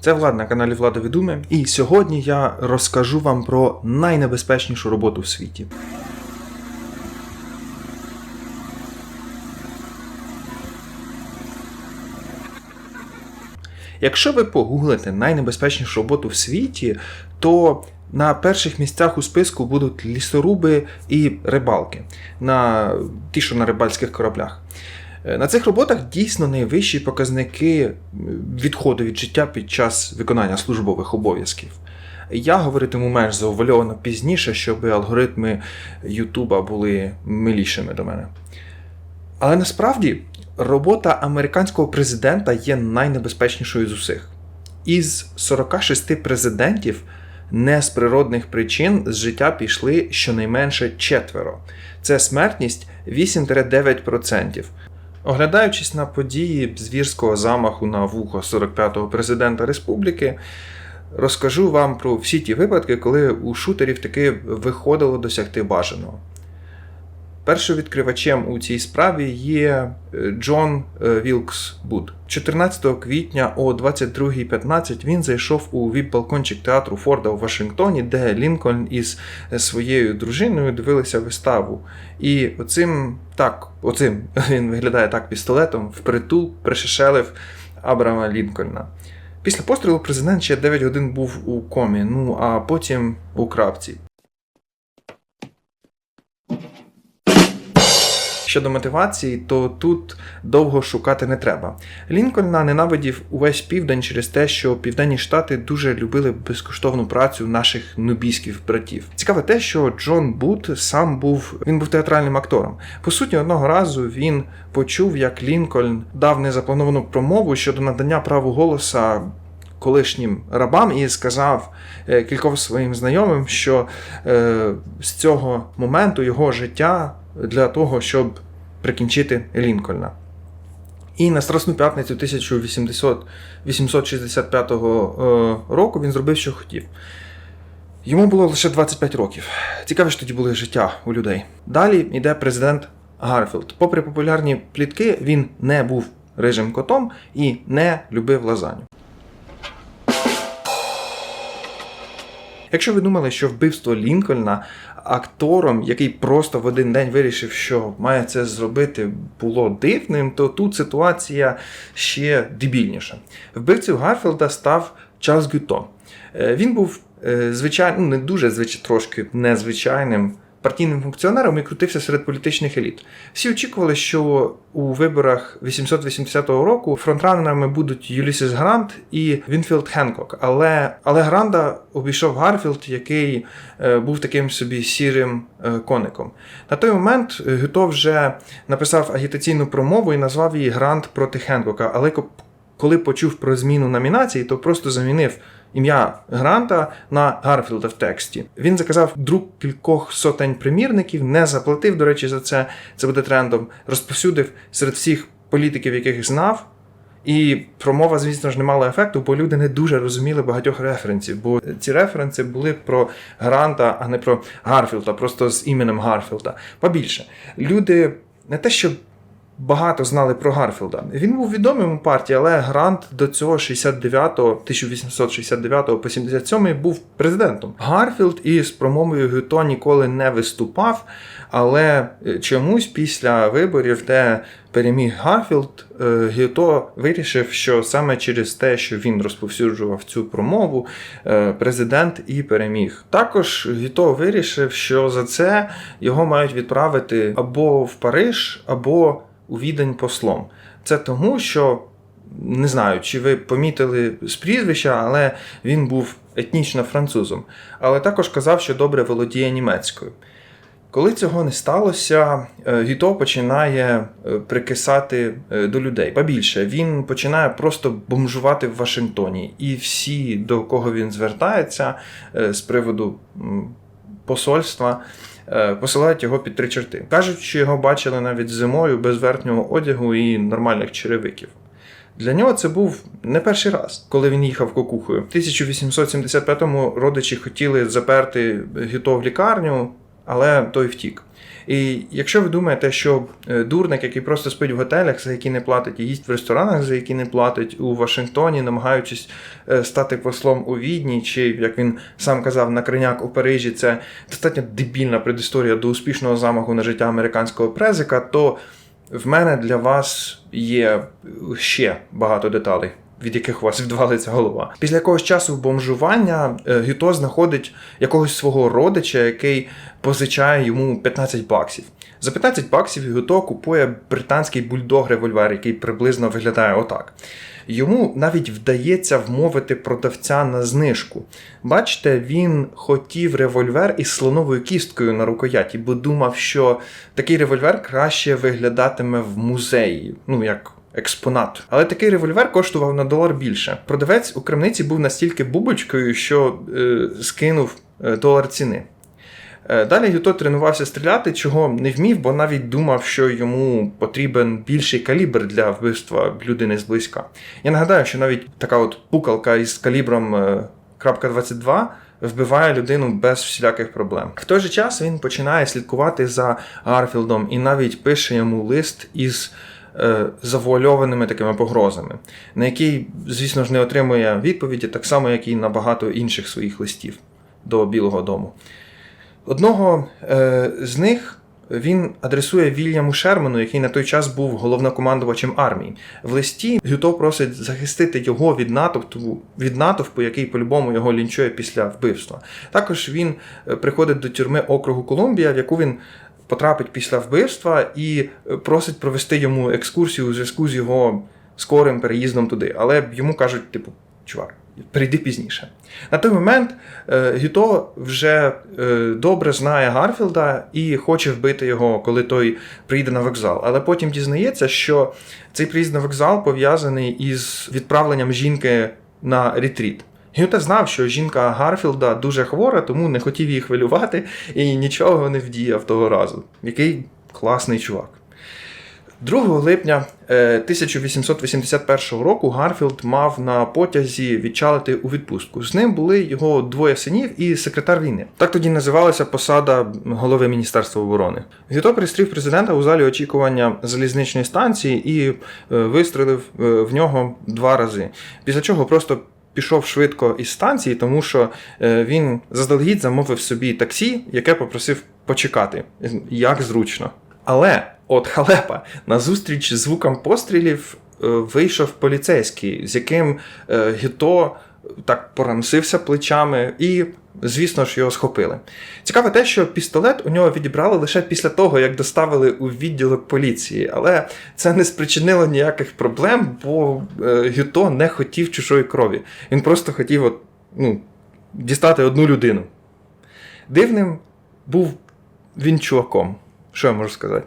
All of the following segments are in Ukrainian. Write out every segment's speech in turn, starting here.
Це Влад на каналі Влада Відуме, і сьогодні я розкажу вам про найнебезпечнішу роботу в світі. Якщо ви погуглите найнебезпечнішу роботу в світі, то на перших місцях у списку будуть лісоруби і рибалки, на ті, що на рибальських кораблях. Е, На цих роботах дійсно найвищі показники відходу від життя під час виконання службових обов'язків. Я говоритиму менш заувальовано пізніше, щоб алгоритми Ютуба були милішими до мене. Але насправді робота американського президента є найнебезпечнішою з усіх. Із 46 президентів не з природних причин з життя пішли щонайменше четверо. Це смертність 8-9%. Оглядаючись на події звірського замаху на вухо 45-го президента республіки, розкажу вам про всі ті випадки, коли у шутерів таки виходило досягти бажаного. Першовідкривачем у цій справі є е, Джон е, Вілкс Буд. 14 квітня о 22.15 він зайшов у віп-балкончик театру Форда у Вашингтоні, де Лінкольн із своєю дружиною дивилися виставу. І оцим так, оцим він виглядає так пістолетом, впритул пришешелив Абрама Лінкольна. Після пострілу президент ще 9 годин був у комі, ну а потім у крапці. Щодо мотивації, то тут довго шукати не треба. Лінкольна ненавидів увесь південь через те, що південні штати дуже любили безкоштовну працю наших нубійських братів. Цікаве те, що Джон Бут сам був він був театральним актором. По суті, одного разу він почув, як Лінкольн дав незаплановану промову щодо надання праву голоса. Колишнім рабам і сказав е, кільком своїм знайомим, що е, з цього моменту його життя для того, щоб прикінчити Лінкольна. І на Страсну п'ятницю 1865 е, року він зробив, що хотів. Йому було лише 25 років. Цікаве ж тоді були життя у людей. Далі йде президент Гарфілд. Попри популярні плітки, він не був рижим котом і не любив лазаню. Якщо ви думали, що вбивство Лінкольна актором, який просто в один день вирішив, що має це зробити, було дивним, то тут ситуація ще дебільніша. Вбивцею Гарфілда став Чарльз Гюто. Е, Він був звичайно, ну не дуже трошки незвичайним партійним функціонером і крутився серед політичних еліт. Всі очікували, що у виборах 880 року фронтранерами будуть Юлісіс Грант і Вінфілд Хенкок. Але, але Гранда обійшов Гарфілд, який е, був таким собі сірим е, коником. На той момент е, Гюто вже написав агітаційну промову і назвав її Грант проти Хенкока. Але коли почув про зміну номінації, то просто замінив ім'я Гранта на Гарфілда в тексті. Він заказав друк кількох сотень примірників, не заплатив, до речі, за це. Це буде трендом. Розповсюдив серед всіх політиків, яких знав. І промова, звісно ж, не мала ефекту, бо люди не дуже розуміли багатьох референсів, бо ці референси були про Гранта, а не про Гарфілда, просто з іменем Гарфілда. Побільше. Люди не те, що багато знали про Гарфілда. Він був відомим у партії, але Грант до цього 69-го, 1869 по 77 був президентом. Гарфілд із промовою Гюто ніколи не виступав, але е, чомусь після виборів, де переміг Гарфілд, е, Гюто вирішив, що саме через те, що він розповсюджував цю промову, е, президент і переміг. Також Гюто вирішив, що за це його мають відправити або в Париж, або у відень послом. Це тому, що не знаю, чи ви помітили з прізвища, але він був етнічно французом. Але також казав, що добре володіє німецькою. Коли цього не сталося, е, Гіто починає е, прикисати е, до людей. Ба більше, він починає просто бомжувати в Вашингтоні. І всі, до кого він звертається з приводу посольства, посилають його під три черти. Кажуть, що його бачили навіть зимою без верхнього одягу і нормальних черевиків. Для нього це був не перший раз, коли він їхав кокухою. В 1875-му родичі хотіли заперти Гіто в лікарню, але той втік. І якщо ви думаєте, що е, дурник, який просто спить в готелях, за які не платить, і їсть в ресторанах, за які не платить, у Вашингтоні, намагаючись е, стати послом у Відні, чи як він сам казав, на криняк у Парижі, це достатньо дебільна предісторія до успішного замаху на життя американського презика, то в мене для вас є ще багато деталей. Від яких у вас відвалиться голова. Після якогось часу бомжування е, Гюто знаходить якогось свого родича, який позичає йому 15 баксів. За 15 баксів Гюто купує британський бульдог-револьвер, який приблизно виглядає отак. Йому навіть вдається вмовити продавця на знижку. Бачите, він хотів револьвер із слоновою кісткою на рукояті, бо думав, що такий револьвер краще виглядатиме в музеї. Ну, як експонат. Але такий револьвер коштував на долар більше. Продавець у крамниці був настільки бубочкою, що е, скинув е, долар ціни. Е, Далі Гюто тренувався стріляти, чого не вмів, бо навіть думав, що йому потрібен більший калібр для вбивства людини зблизька. Я нагадаю, що навіть така от пукалка із калібром е, .22 вбиває людину без всіляких проблем. В той же час він починає слідкувати за Гарфілдом і навіть пише йому лист із е, завуальованими такими погрозами, на який, звісно ж, не отримує відповіді, так само, як і на багато інших своїх листів до Білого Дому. Одного е, з них він адресує Вільяму Шерману, який на той час був головнокомандувачем армії. В листі Гюто просить захистити його від натовпу, від натовпу, який по-любому його лінчує після вбивства. Також він е, приходить до тюрми округу Колумбія, в яку він потрапить після вбивства, і е, просить провести йому екскурсію у зв'язку з його скорим переїздом туди. Але йому кажуть, типу, чувак. Прийди пізніше. На той момент е, Гюто вже е, добре знає Гарфілда і хоче вбити його, коли той приїде на вокзал. Але потім дізнається, що цей приїзд на вокзал пов'язаний із відправленням жінки на ретріт. Гюте знав, що жінка Гарфілда дуже хвора, тому не хотів її хвилювати і нічого не вдіяв того разу. Який класний чувак. 2 липня е, 1881 року Гарфілд мав на потязі відчалити у відпустку. З ним були його двоє синів і секретар війни. Так тоді називалася посада голови Міністерства оборони. Гюто пристрів президента у залі очікування залізничної станції і е, вистрелив е, в нього два рази. Після чого просто пішов швидко із станції, тому що е, він заздалегідь замовив собі таксі, яке попросив почекати. Як зручно. Але от халепа на зустріч звуком пострілів е, вийшов поліцейський, з яким е, Гіто так порамсився плечами і. Звісно ж, його схопили. Цікаве те, що пістолет у нього відібрали лише після того, як доставили у відділок поліції, але це не спричинило ніяких проблем, бо е, Гюто не хотів чужої крові. Він просто хотів от, ну, дістати одну людину. Дивним був він чуваком. Що я можу сказати?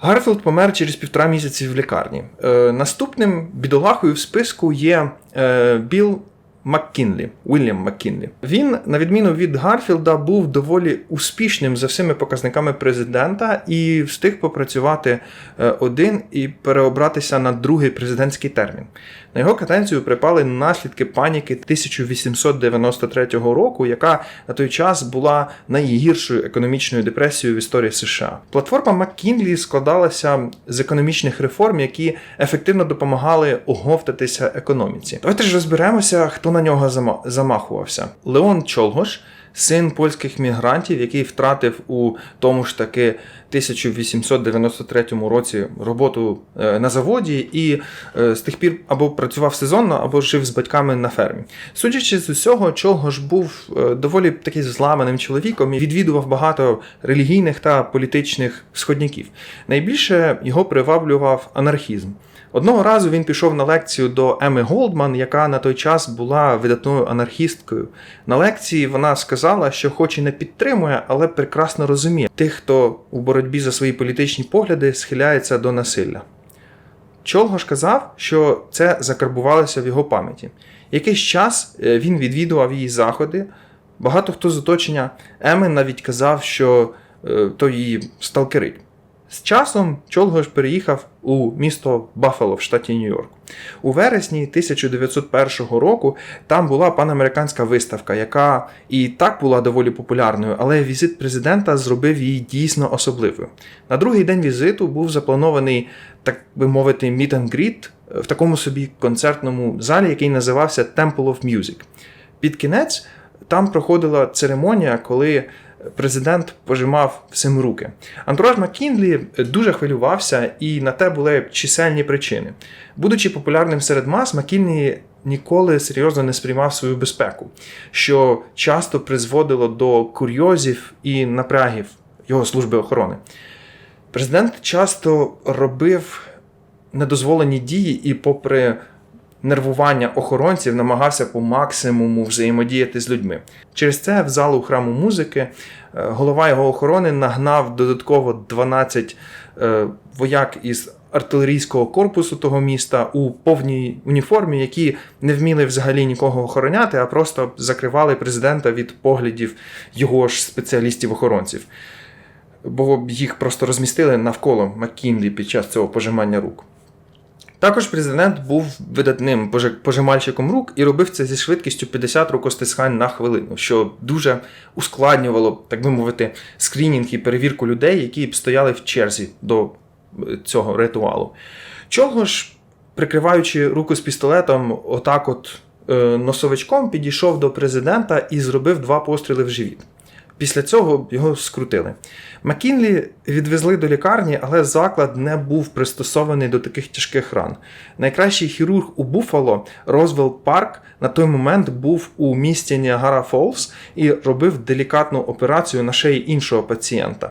Гарфілд помер через півтора місяці в лікарні. Е, наступним бідолахою в списку є е, Білл Маккінлі, Уільям Маккінлі. Він, на відміну від Гарфілда, був доволі успішним за всіми показниками президента і встиг попрацювати е, один і переобратися на другий президентський термін. На його каденцію припали наслідки паніки 1893 року, яка на той час була найгіршою економічною депресією в історії США. Платформа Маккінлі складалася з економічних реформ, які ефективно допомагали оговтатися економіці. Давайте ж розберемося, хто на нього зама- замахувався. Леон Чолгош. Син польських мігрантів, який втратив у тому ж таки 1893 році роботу е, на заводі, і е, з тих пір або працював сезонно, або жив з батьками на фермі. Судячи з усього, Чолгош був е, доволі таки зламаним чоловіком і відвідував багато релігійних та політичних сходняків. Найбільше його приваблював анархізм. Одного разу він пішов на лекцію до Еми Голдман, яка на той час була видатною анархісткою. На лекції вона сказала, що хоч і не підтримує, але прекрасно розуміє тих, хто у боротьбі за свої політичні погляди схиляється до насилля. Чолгош казав, що це закарбувалося в його пам'яті. Якийсь час е, він відвідував її заходи. Багато хто з оточення Еми навіть казав, що е, то її сталкерить. З часом Чолгош переїхав у місто Баффало в штаті Нью-Йорк. У вересні 1901 року там була панамериканська виставка, яка і так була доволі популярною, але візит президента зробив її дійсно особливою. На другий день візиту був запланований, так би мовити, meet and greet в такому собі концертному залі, який називався Temple of Music. Під кінець там проходила церемонія, коли президент пожимав всім руки. Антураж Маккінлі дуже хвилювався, і на те були чисельні причини. Будучи популярним серед мас, Маккінлі ніколи серйозно не сприймав свою безпеку, що часто призводило до курйозів і напрягів його служби охорони. Президент часто робив недозволені дії і, попри нервування охоронців, намагався по максимуму взаємодіяти з людьми. Через це в залу храму музики е, голова його охорони нагнав додатково 12 е, вояк із артилерійського корпусу того міста у повній уніформі, які не вміли взагалі нікого охороняти, а просто закривали президента від поглядів його ж спеціалістів-охоронців. Бо їх просто розмістили навколо Маккінлі під час цього пожимання рук. Також президент був видатним пожи- пожимальщиком рук і робив це зі швидкістю 50 рукостискань на хвилину, що дуже ускладнювало, так би мовити, скрінінг і перевірку людей, які стояли в черзі до е, цього ритуалу. Чого ж, прикриваючи руку з пістолетом, отак от е, носовичком підійшов до президента і зробив два постріли в живіт. Після цього його скрутили. Макінлі відвезли до лікарні, але заклад не був пристосований до таких тяжких ран. Найкращий хірург у Буффало, Розвел Парк, на той момент був у місті Ніагара Фолс і робив делікатну операцію на шиї іншого пацієнта.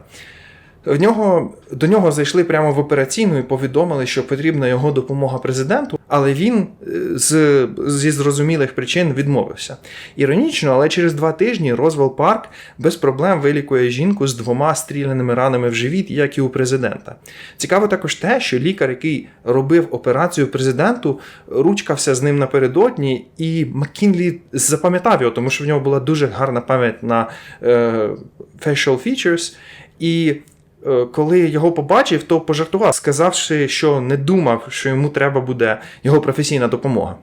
В нього, до нього зайшли прямо в операційну і повідомили, що потрібна його допомога президенту, але він е, з, зі зрозумілих причин відмовився. Іронічно, але через два тижні Розвел Парк без проблем вилікує жінку з двома стріляними ранами в живіт, як і у президента. Цікаво також те, що лікар, який робив операцію президенту, ручкався з ним напередодні, і Маккінлі запам'ятав його, тому що в нього була дуже гарна пам'ять на е, facial features. І коли його побачив, то пожартував, сказавши, що не думав, що йому треба буде його професійна допомога.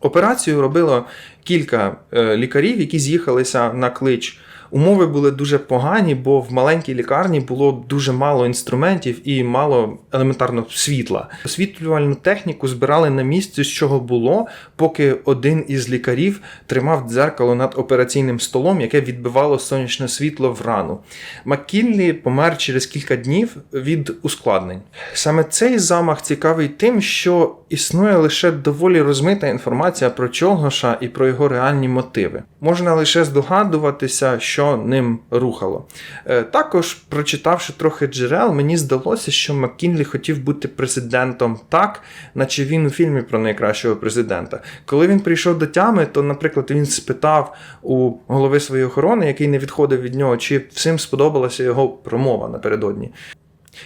Операцію робило кілька е, лікарів, які з'їхалися на клич. Умови були дуже погані, бо в маленькій лікарні було дуже мало інструментів і мало елементарно світла. Освітлювальну техніку збирали на місці, з чого було, поки один із лікарів тримав дзеркало над операційним столом, яке відбивало сонячне світло в рану. Маккінлі помер через кілька днів від ускладнень. Саме цей замах цікавий тим, що існує лише доволі розмита інформація про Чолгоша і про його реальні мотиви. Можна лише здогадуватися, що ним рухало. Е, Також, прочитавши трохи джерел, мені здалося, що Маккінлі хотів бути президентом так, наче він у фільмі про найкращого президента. Коли він прийшов до тями, то, наприклад, він спитав у голови своєї охорони, який не відходив від нього, чи всім сподобалася його промова напередодні.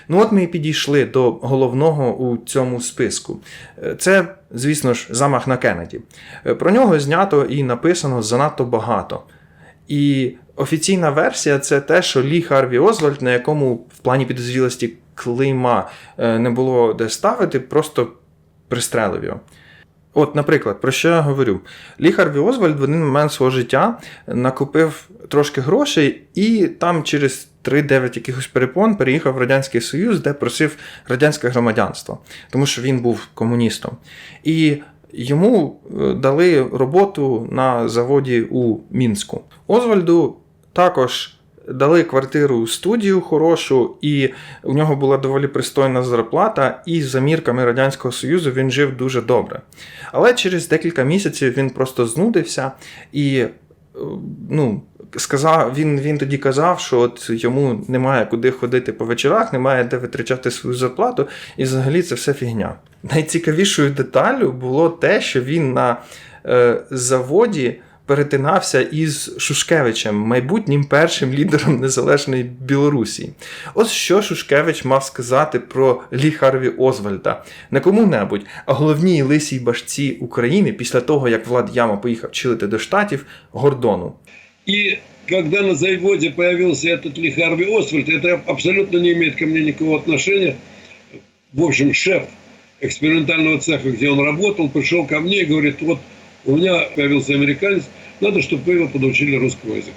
Ну от ми і підійшли до головного у цьому списку. Е, Це, звісно ж, замах на Кеннеді. Е, Про нього знято і написано занадто багато. І офіційна версія це те, що Лі Харві Озвальд, на якому в плані підозрілості клейма е, не було де ставити, просто пристрелив його. От, наприклад, про що я говорю? Лі Харві Озвальд в один момент свого життя накопив трошки грошей і там через 3-9 якихось перепон переїхав в Радянський Союз, де просив радянське громадянство, тому що він був комуністом. І йому е, дали роботу на заводі у Мінську. Озвальду також дали квартиру студію хорошу, і у нього була доволі пристойна зарплата, і за мірками Радянського Союзу він жив дуже добре. Але через декілька місяців він просто знудився і. е, Ну, сказав, він, він тоді казав, що от йому немає куди ходити по вечорах, немає де витрачати свою зарплату, і взагалі це все фігня. Найцікавішою деталлю було те, що він на е, заводі перетинався із Шушкевичем, майбутнім першим лідером незалежної Білорусі. Ось що Шушкевич мав сказати про Лі Харві Озвальда. Не кому-небудь, а головній лисій башці України після того, як Влад Яма поїхав чилити до Штатів Гордону. І когда на заводе появился этот Ли Харви Освальд, это абсолютно не имеет ко мне никакого отношения. В общем, шеф экспериментального цеха, где он работал, пришел ко мне и говорит, вот у меня появился американец, надо, чтобы вы его подучили русскому языку.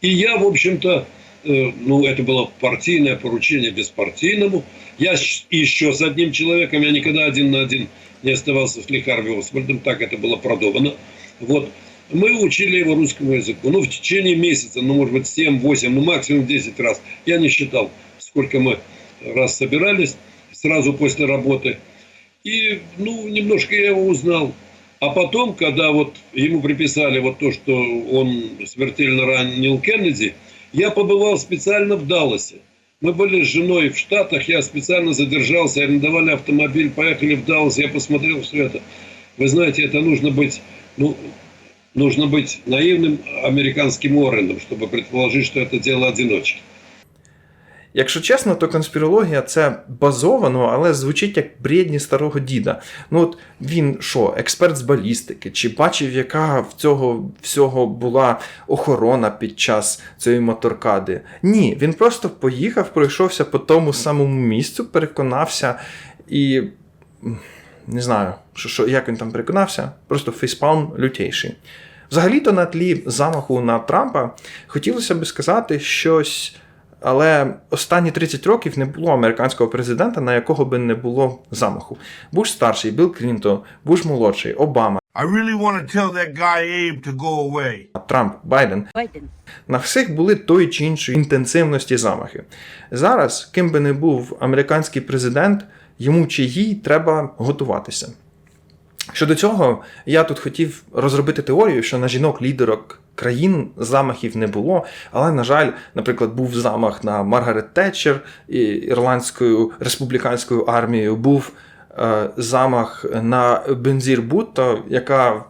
И я, в общем-то, э, ну, это было партийное поручение беспартийному. Я еще с одним человеком, я никогда один на один не оставался с Ли Харви Освальдом, так это было продумано. Вот. Мы учили его русскому языку. Ну, в течение месяца, ну, может быть, 7-8, ну, максимум 10 раз. Я не считал, сколько мы раз собирались сразу после работы. И, ну, немножко я его узнал. А потом, когда вот ему приписали вот то, что он смертельно ранил Кеннеди, я побывал специально в Далласе. Мы были с женой в Штатах, я специально задержался, арендовали автомобиль, поехали в Даллас, я посмотрел все это. Вы знаете, это нужно быть, ну, нужно быть наивным американским Уорреном, чтобы предположить, что это дело одиночки. Якщо чесно, то конспірологія це базовано, але звучить як бредні старого діда. Ну от він що, експерт з балістики, чи бачив, яка в цього всього була охорона під час цієї моторкади? Ні, він просто поїхав, пройшовся по тому самому місцю, переконався і. Не знаю, що, що, як він там переконався, просто фейспалм лютейший. Взагалі-то на тлі замаху на Трампа хотілося би сказати щось. Але останні 30 років не було американського президента, на якого би не було замаху. Буш старший, Білл Клінтон, Буш молодший, Обама, I really want to tell that guy Abe to go away. Трамп, Байден. Байден. На всіх були тої чи іншої інтенсивності замахи. Зараз, ким би не був американський президент, йому чи їй треба готуватися. Щодо цього, я тут хотів розробити теорію, що на жінок-лідерок країн замахів не було, але, на жаль, наприклад, був замах на Маргарет Тетчер ірландською республіканською армією, був е, замах на Бензір Бутто, яка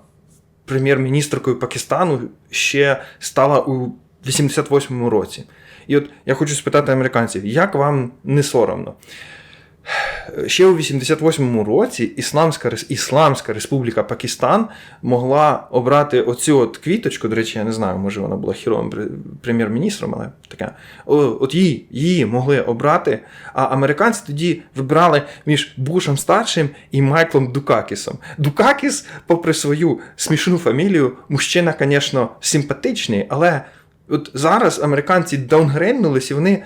прем'єр-міністркою Пакистану ще стала у 88-му році. І от я хочу спитати американців, як вам не соромно? Ще у 88-му році Ісламська, Ісламська Республіка Пакистан могла обрати оцю от квіточку. До речі, я не знаю, може вона була хіровим прем'єр-міністром, але таке. От її, її могли обрати. А американці тоді вибрали між Бушем старшим і Майклом Дукакісом. Дукакіс, попри свою смішну фамілію, мужчина, звісно, симпатичний, але от зараз американці даунгрейнулись і вони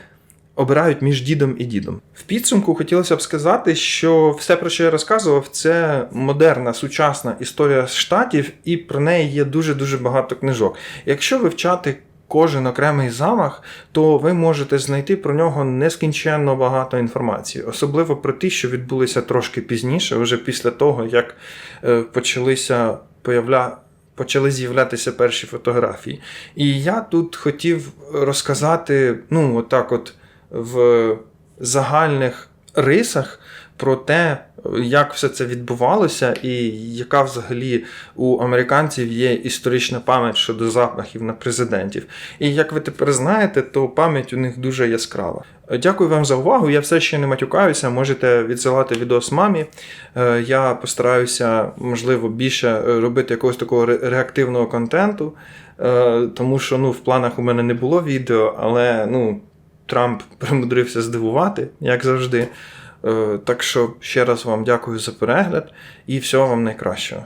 обирають між дідом і дідом. В підсумку хотілося б сказати, що все, про що я розказував, це модерна сучасна історія штатів, і про неї є дуже-дуже багато книжок. Якщо вивчати кожен окремий замах, то ви можете знайти про нього нескінченно багато інформації, особливо про ті, що відбулися трошки пізніше, вже після того, як е, почалися появля... почали з'являтися перші фотографії. І я тут хотів розказати, ну, отак, от в загальних рисах про те, як все це відбувалося, і яка взагалі у американців є історична пам'ять щодо замахів на президентів. І як ви тепер знаєте, то пам'ять у них дуже яскрава. Дякую вам за увагу. Я все ще не матюкаюся. Можете відсилати відос мамі. Е, Я постараюся, можливо, більше робити якогось такого реактивного контенту, е, тому що ну, в планах у мене не було відео, але ну, Трамп примудрився здивувати, як завжди. Е, Так що ще раз вам дякую за перегляд і всього вам найкращого.